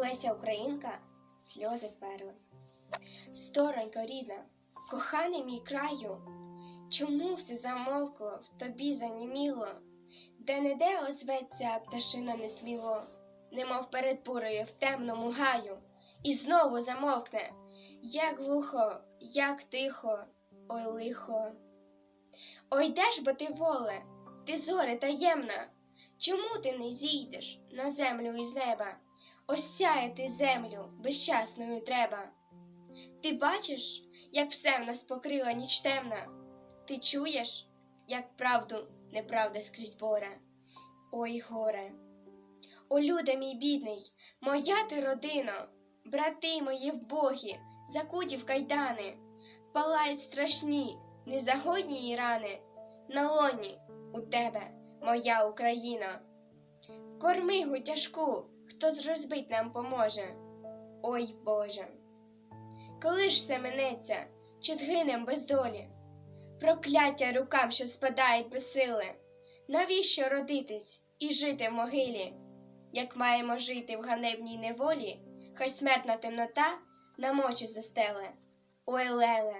Леся Українка, сльози перли. Сторонько рідна, коханий мій краю, чому все замовкло, в тобі заніміло, де не де озветься пташина несміло, немов перед бурею в темному гаю, і знову замовкне, як глухо, як тихо, ой лихо. Ой, де ж бо ти воле, ти зоре таємна, чому ти не зійдеш на землю із неба? Осяяти землю безчасною треба. Ти бачиш, як все в нас покрила ніч темна? Ти чуєш, як правду неправда скрізь боре? Ой, горе. О, люде мій бідний, моя ти родино, брати мої вбогі, закуті в кайдани, палають страшні, незагодні рани, на лоні у тебе, моя Україна. Корми гу тяжку, хто з розбить нам поможе. Ой Боже. Коли ж все минеться, чи згинем без долі? Прокляття рукам, що спадають без сили. Навіщо родитись і жити в могилі? Як маємо жити в ганебній неволі, хай смертна темнота нам очі застеле. Ой, леле,